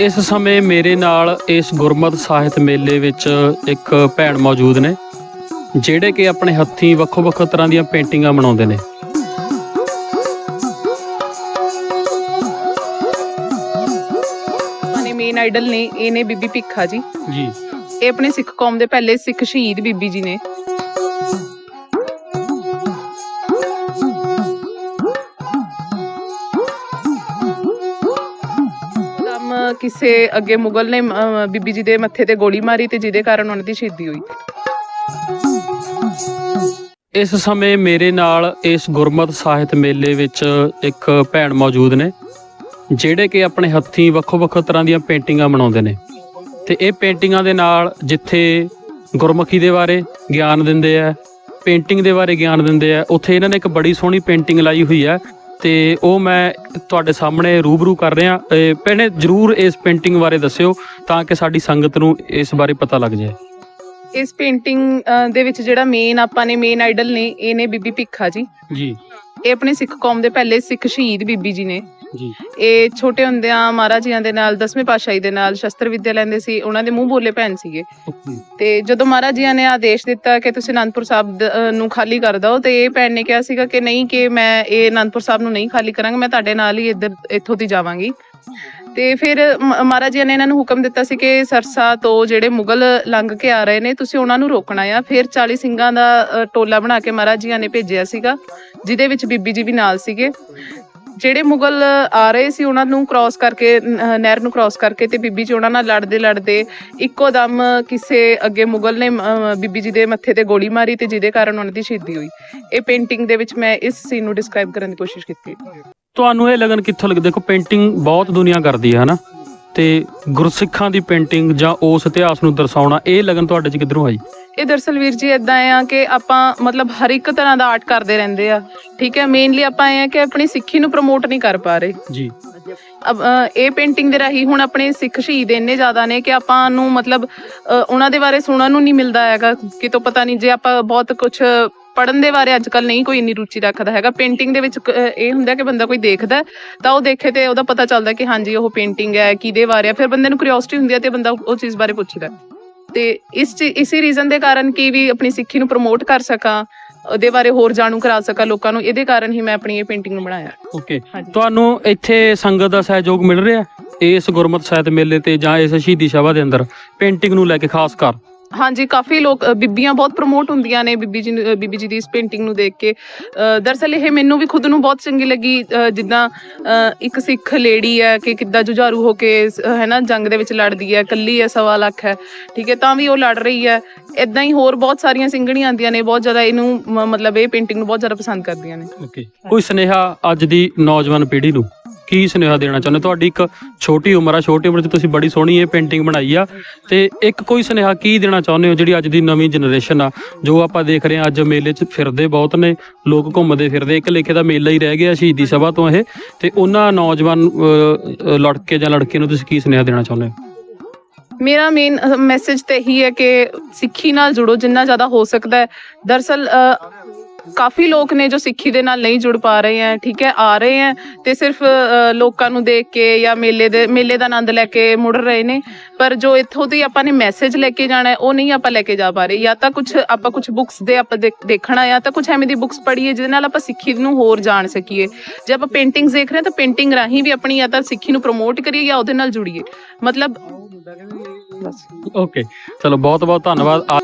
ਇਸ ਸਮੇਂ ਮੇਰੇ ਨਾਲ ਇਸ ਗੁਰਮਤ ਸਾਹਿਤ ਮੇਲੇ ਵਿੱਚ ਇੱਕ ਭੈਣ ਮੌਜੂਦ ਨੇ ਜਿਹੜੇ ਕਿ ਆਪਣੇ ਹੱਥੀਂ ਵੱਖੋ ਵੱਖ ਤਰ੍ਹਾਂ ਦੀਆਂ ਪੇਂਟਿੰਗਾਂ ਬਣਾਉਂਦੇ ਨੇ। ਨੇ ਮੇਨ ਆਈਡਲ ਨੇ ਇਹ ਨੇ ਬੀਬੀ ਭਿੱਖਾ ਜੀ। ਜੀ। ਇਹ ਆਪਣੇ ਸਿੱਖ ਕੌਮ ਦੇ ਪਹਿਲੇ ਸਿੱਖ ਸ਼ਹੀਦ ਬੀਬੀ ਜੀ ਨੇ। ਕਿਸੇ ਅੱਗੇ ਮੁਗਲ ਨੇ ਬੀਬੀ ਜੀ ਦੇ ਮੱਥੇ ਤੇ ਗੋਲੀ ਮਾਰੀ ਤੇ ਜਿਹਦੇ ਕਾਰਨ ਉਹਨਾਂ ਦੀ ਸ਼ਹੀਦੀ ਹੋਈ। ਇਸ ਸਮੇਂ ਮੇਰੇ ਨਾਲ ਇਸ ਗੁਰਮਤ ਸਾਹਿਤ ਮੇਲੇ ਵਿੱਚ ਇੱਕ ਭੈਣ ਮੌਜੂਦ ਨੇ, ਜਿਹੜੇ ਕਿ ਆਪਣੇ ਹੱਥੀਂ ਵੱਖੋ ਵੱਖੋ ਤਰ੍ਹਾਂ ਦੀਆਂ ਪੇਂਟਿੰਗਾਂ ਬਣਾਉਂਦੇ ਨੇ। ਤੇ ਇਹ ਪੇਂਟਿੰਗਾਂ ਦੇ ਨਾਲ ਜਿੱਥੇ ਗੁਰਮੁਖੀ ਦੇ ਬਾਰੇ ਗਿਆਨ ਦਿੰਦੇ ਆ, ਪੇਂਟਿੰਗ ਦੇ ਬਾਰੇ ਗਿਆਨ ਦਿੰਦੇ ਆ, ਉੱਥੇ ਇਹਨਾਂ ਨੇ ਇੱਕ ਬੜੀ ਸੋਹਣੀ ਪੇਂਟਿੰਗ ਲਾਈ ਹੋਈ ਹੈ ਤੇ ਉਹ ਮੈਂ ਤੁਹਾਡੇ ਸਾਹਮਣੇ ਰੂਬਰੂ ਕਰ ਰਿਹਾ। ਭੈਣੇ ਜਰੂਰ ਇਸ ਪੇਂਟਿੰਗ ਬਾਰੇ ਦੱਸਿਓ ਤਾਂ ਕਿ ਸਾਡੀ ਸੰਗਤ ਨੂੰ ਇਸ ਬਾਰੇ ਪਤਾ ਲੱਗ ਜਾਏ। ਇਸ ਪੇਂਟਿੰਗ ਦੇ ਵਿੱਚ ਜਿਹੜਾ ਮੇਨ ਆਪਾਂ ਨੇ ਮੇਨ ਆਈਡਲ ਨੇ ਇਹ ਨੇ ਬੀਬੀ ਭਿੱਖਾ ਜੀ। ਜੀ। ਇਹ ਆਪਣੇ ਸਿੱਖ ਕੌਮ ਦੇ ਪਹਿਲੇ ਸਿੱਖ ਸ਼ਹੀਦ ਬੀਬੀ ਜੀ ਨੇ। ਜੀ। ਇਹ ਛੋਟੇ ਹੁੰਦਿਆਂ ਮਹਾਰਾਜ ਜੀਆਂ ਦੇ ਨਾਲ ਦਸਵੇਂ ਪਾਤਸ਼ਾਹੀ ਦੇ ਨਾਲ ਸ਼ਸਤਰ ਵਿੱਦਿਆ ਲੈਂਦੇ ਸੀ। ਉਹਨਾਂ ਦੇ ਮੂੰਹ ਬੋਲੇ ਭੈਣ ਸੀਗੇ। ਤੇ ਜਦੋਂ ਮਹਾਰਾਜ ਜੀਆਂ ਨੇ ਆਦੇਸ਼ ਦਿੱਤਾ ਕਿ ਤੁਸੀਂ ਅਨੰਦਪੁਰ ਸਾਹਿਬ ਨੂੰ ਖਾਲੀ ਕਰ ਦਿਓ ਤੇ ਇਹ ਭੈਣ ਨੇ ਕਿਹਾ ਸੀਗਾ ਕਿ ਨਹੀਂ ਕਿ ਮੈਂ ਇਹ ਅਨੰਦਪੁਰ ਸਾਹਿਬ ਨੂੰ ਨਹੀਂ ਖਾਲੀ ਕਰਾਂਗਾ ਮੈਂ ਤੁਹਾਡੇ ਨਾਲ ਹੀ ਇੱਧਰ ਇੱਥੋਂ ਦੀ ਜਾਵਾਂਗੀ। ਤੇ ਫਿਰ ਮ- ਮਹਾਰਾਜ ਜੀ ਨੇ ਇਹਨਾਂ ਨੂੰ ਹੁਕਮ ਦਿੱਤਾ ਸੀ ਕਿ ਸਰਸਾ ਤੋਂ ਜਿਹੜੇ ਮੁਗਲ ਲੰਘ ਕੇ ਆ ਰਹੇ ਨੇ ਤੁਸੀਂ ਉਹਨਾਂ ਨੂੰ ਰੋਕਣਾ ਆ। ਫਿਰ 40 ਸਿੰਘਾਂ ਦਾ ਟੋਲਾ ਬਣਾ ਕੇ ਮਹਾਰਾਜ ਜੀਆਂ ਨੇ ਭੇਜਿਆ ਸੀਗਾ ਜਿਹਦੇ ਵਿੱਚ ਬੀਬੀ ਜੀ ਵੀ ਨਾਲ ਸੀਗੇ। ਜਿਹੜੇ ਮੁਗਲ ਆ ਰਹੇ ਸੀ, ਉਹਨਾਂ ਨੂੰ ਕ੍ਰਾਸ ਕਰਕੇ ਨਹਿਰ ਨੂੰ ਕ੍ਰਾਸ ਕਰਕੇ ਤੇ ਬੀਬੀ ਜੀ ਉਹਨਾਂ ਨਾਲ ਲੜਦੇ ਲੜਦੇ ਇੱਕੋ ਦਮ ਕਿਸੇ ਅੱਗੇ ਮੁਗਲ ਨੇ ਬੀਬੀ ਜੀ ਦੇ ਮੱਥੇ ਤੇ ਗੋਲੀ ਮਾਰੀ ਤੇ ਜਿਹਦੇ ਕਾਰਨ ਉਹਨਾਂ ਦੀ ਸ਼ਹੀਦੀ ਹੋਈ। ਇਹ ਪੇਂਟਿੰਗ ਦੇ ਵਿੱਚ ਮੈਂ ਇਸ ਸੀਨ ਨੂੰ ਡਿਸਕ੍ਰਾਈਬ ਕਰਨ ਦੀ ਕੋਸ਼ਿਸ਼ ਕੀਤੀ। ਤੁਹਾਨੂੰ ਇਹ ਲਗਨ ਕਿੱਥੋਂ ਲੱਗ, ਦੇਖੋ ਪੇਂਟਿੰਗ ਬਹੁਤ ਦੁਨੀਆ ਕਰਦੀ ਹੈ, ਹਨਾ? ਤੇ ਗੁਰਸਿੱਖਾਂ ਦੀ ਪੇਂਟਿੰਗ ਜਾਂ ਉਸ ਇਤਿਹਾਸ ਨੂੰ ਦਰਸਾਉਣਾ ਇਹ ਲਗਨ ਤੁਹਾਡੇ 'ਚ ਕਿੱਧਰੋਂ ਆਈ? ਇਹ ਦਰਸਲ ਵੀਰ ਜੀ ਇਦਾਂ ਆ ਕਿ ਆਪਾਂ ਮਤਲਬ ਹਰ ਇੱਕ ਤਰ੍ਹਾਂ ਦਾ ਆਰਟ ਕਰਦੇ ਰਹਿੰਦੇ ਆ। ਠੀਕ ਹੈ ਮੇਨਲੀ ਆਪਾਂ ਇਹ ਆ ਕਿ ਆਪਣੀ ਸਿੱਖੀ ਨੂੰ ਪ੍ਰਮੋਟ ਨਹੀਂ ਕਰ ਪਾ ਰਹੇ। ਜੀ। ਅਬ, ਅ, ਇਹ ਪੇਂਟਿੰਗ ਦੇ ਰਾਹੀਂ ਹੁਣ ਆਪਣੇ ਸਿੱਖ ਸ਼ਹੀਦ ਇੰਨੇ ਜ਼ਿਆਦਾ ਨੇ ਕਿ ਆਪਾਂ ਨੂੰ ਮਤਲਬ ਅ, ਉਹਨਾਂ ਦੇ ਬਾਰੇ ਸੁਣਨ ਨੂੰ ਨਹੀਂ ਮਿਲਦਾ ਹੈਗਾ ਕਿਤੋਂ ਪਤਾ ਨਹੀਂ ਜੇ ਆਪਾਂ ਬਹੁਤ ਕੁਝ ਪੜਨ ਦੇ ਬਾਰੇ ਅੱਜ ਕੱਲ ਨਹੀਂ ਕੋਈ ਇੰਨੀ ਰੁਚੀ ਰੱਖਦਾ ਹੈਗਾ। ਪੇਂਟਿੰਗ ਦੇ ਵਿੱਚ ਕ- ਇਹ ਹੁੰਦਾ ਕਿ ਬੰਦਾ ਕੋਈ ਦੇਖਦਾ ਤਾਂ ਉਹ ਦੇਖੇ ਤੇ ਉਹਦਾ ਪਤਾ ਚੱਲਦਾ ਕਿ ਹਾਂਜੀ ਉਹ ਪੇਂਟਿੰਗ ਹੈ ਕਿਹਦੇ ਬਾਰੇ ਹੈ। ਫਿਰ ਬੰਦੇ ਨੂੰ ਕਿਉਰਿਓਸਿਟੀ ਹੁੰਦੀ ਹੈ ਤੇ ਬੰਦਾ ਉਹ ਚੀਜ਼ ਬਾਰੇ ਪੁੱਛਦਾ। ਤੇ ਇਸ ਚੀ- ਇਸੇ ਰੀਜ਼ਨ ਦੇ ਕਾਰਨ ਕਿ ਵੀ ਆਪਣੀ ਸਿੱਖੀ ਨੂੰ ਪ੍ਰਮੋਟ ਕਰ ਸਕਾਂ ਉਹਦੇ ਬਾਰੇ ਹੋਰ ਜਾਣੂ ਕਰਾ ਸਕਾਂ ਲੋਕਾਂ ਨੂੰ ਇਹਦੇ ਕਾਰਨ ਹੀ ਮੈਂ ਆਪਣੀ ਇਹ ਪੇਂਟਿੰਗ ਨੂੰ ਬਣਾਇਆ। ਓਕੇ ਹਾਂਜੀ। ਤੁਹਾਨੂੰ ਇੱਥੇ ਸੰਗਤ ਦਾ ਸਹਿਯੋਗ ਮਿਲ ਰਿਹਾ ਇਸ ਗੁਰਮਤ ਸਾਹਿਤ ਮੇਲੇ ਤੇ ਜਾਂ ਇਸ ਸ਼ਹੀਦੀ ਸਭਾ ਦੇ ਅੰਦਰ ਪੇਂਟਿੰਗ ਨੂੰ ਲੈ ਕੇ ਖਾਸ ਕਰ ਹਾਂਜੀ ਕਾਫੀ ਲੋਕ ਬੀਬੀਆਂ ਬਹੁਤ ਪ੍ਰਮੋਟ ਹੁੰਦੀਆਂ ਨੇ ਬੀਬੀ ਜੀ ਬੀਬੀ ਜੀ ਦੀ ਇਸ ਪੇਂਟਿੰਗ ਨੂੰ ਦੇਖ ਕੇ। ਅ, ਇਹ ਮੈਨੂੰ ਵੀ ਖੁਦ ਨੂੰ ਬਹੁਤ ਚੰਗੀ ਲੱਗੀ ਜਿੱਦਾਂ ਇੱਕ ਸਿੱਖ ਲੇਡੀ ਹੈ ਕਿ ਕਿੱਦਾਂ ਜੁਝਾਰੂ ਹੋ ਕੇ ਹੈ ਨਾ ਜੰਗ ਦੇ ਵਿੱਚ ਲੜਦੀ ਹੈ ਕੱਲੀ ਹੈ ਸਵਾ ਲੱਖ ਹੈ ਠੀਕ ਹੈ ਤਾਂ ਵੀ ਉਹ ਲੜ ਰਹੀ ਹੈ। ਇਦਾਂ ਹੀ ਹੋਰ ਬਹੁਤ ਸਾਰੀਆਂ ਸਿੰਘਣੀਆਂ ਆਉਂਦੀਆਂ ਨੇ ਬਹੁਤ ਜ਼ਿਆਦਾ ਇਹਨੂੰ ਮਤਲਬ ਇਹ ਪੇਂਟਿੰਗ ਨੂੰ ਬਹੁਤ ਜ਼ਿਆਦਾ ਪਸੰਦ ਕਰਦੀਆਂ ਨੇ। ਓਕੇ ਕੋਈ ਸੁਨੇਹਾ ਅੱਜ ਦੀ ਨੌਜਵਾਨ ਪੀੜ੍ਹੀ ਨੂੰ? ਕੀ ਸੁਨੇਹਾ ਦੇਣਾ ਚਾਹੁੰਦੇ ਤੁਹਾਡੀ ਇੱਕ ਛੋਟੀ ਉਮਰ ਆ, ਛੋਟੀ ਉਮਰ 'ਚ ਤੁਸੀਂ ਬੜੀ ਸੋਹਣੀ ਇਹ ਪੇਂਟਿੰਗ ਬਣਾਈ ਆ। ਤੇ ਇੱਕ ਕੋਈ ਸੁਨੇਹਾ ਕੀ ਦੇਣਾ ਚਾਹੁੰਦੇ ਹੋ ਜਿਹੜੀ ਅੱਜ ਦੀ ਨਵੀਂ ਜਨਰੇਸ਼ਨ ਆ? ਜੋ ਆਪਾਂ ਦੇਖ ਰਹੇ ਆ ਅੱਜ ਮੇਲੇ 'ਚ ਫਿਰਦੇ ਬਹੁਤ ਨੇ, ਲੋਕ ਘੁੰਮਦੇ ਫਿਰਦੇ ਇੱਕ ਲੇਖੇ ਦਾ ਮੇਲਾ ਹੀ ਰਹਿ ਗਿਆ ਸ਼ਹੀਦੀ ਸਭਾ ਤੋਂ ਇਹ। ਤੇ ਉਹਨਾਂ ਨੌਜਵਾਨ ਲੜਕੇ ਜਾਂ ਲੜਕੇ ਨੂੰ ਤੁਸੀਂ ਕੀ ਸੁਨੇਹਾ ਦੇਣਾ ਚਾਹੁੰਦੇ ਹੋ? ਮੇਰਾ ਮੇਨ ਮੈਸੇਜ ਤੇ ਇਹੀ ਹੈ ਕਿ ਸਿੱਖੀ ਨਾਲ ਜੁੜੋ, ਜਿੰਨਾ ਜ਼ਿਆਦਾ ਹੋ ਸਕਦਾ ਹੈ। ਦਰਸਲ ਕਾਫੀ ਲੋਕ ਨੇ ਜੋ ਸਿੱਖੀ ਦੇ ਨਾਲ ਨਹੀਂ ਜੁੜ ਪਾ ਰਹੇ ਹੈ ਠੀਕ ਹੈ ਆ ਰਹੇ ਹੈ ਤੇ ਸਿਰਫ ਲੋਕਾਂ ਨੂੰ ਦੇਖ ਕੇ ਜਾਂ ਮੇਲੇ ਦੇ, ਮੇਲੇ ਦਾ ਆਨੰਦ ਲੈ ਕੇ ਮੁੜ ਰਹੇ ਨੇ। ਪਰ ਜੋ ਇੱਥੋਂ ਦੀ ਆਪਾਂ ਨੇ ਮੈਸੇਜ ਲੈ ਕੇ ਜਾਣਾ ਹੈ ਉਹ ਨਹੀਂ ਆਪਾਂ ਲੈ ਕੇ ਜਾ ਪਾ ਰਹੇ। ਜਾਂ ਤਾਂ ਕੁਝ ਆਪਾਂ ਕੁਝ ਬੁੱਕਸ ਦੇ ਆਪਾਂ ਦੇਖਣਾ ਜਾਂ ਤਾਂ ਕੁਝ ਐਵੇਂ ਦੀ ਬੁੱਕਸ ਪੜ੍ਹੀਏ ਜਿਹਦੇ ਨਾਲ ਆਪਾਂ ਸਿੱਖੀ ਨੂੰ ਹੋਰ ਜਾਣ ਸਕੀਏ। ਜੇ ਆਪਾਂ ਪੇਂਟਿੰਗਸ ਦੇਖ ਰਹੇ ਹਾਂ ਤਾਂ ਪੇਂਟਿੰਗ ਰਾਹੀਂ ਵੀ ਆਪਣੀ ਜਾਂ ਤਾਂ ਸਿੱਖੀ ਨੂੰ ਪ੍ਰਮੋਟ ਕਰੀਏ ਜਾਂ ਉਹਦੇ ਨਾਲ ਜੁੜੀਏ। ਮਤਲਬ ਬਸ ਓਕੇ ਚਲੋ ਬਹੁਤ ਬਹੁਤ ਧੰਨਵਾਦ।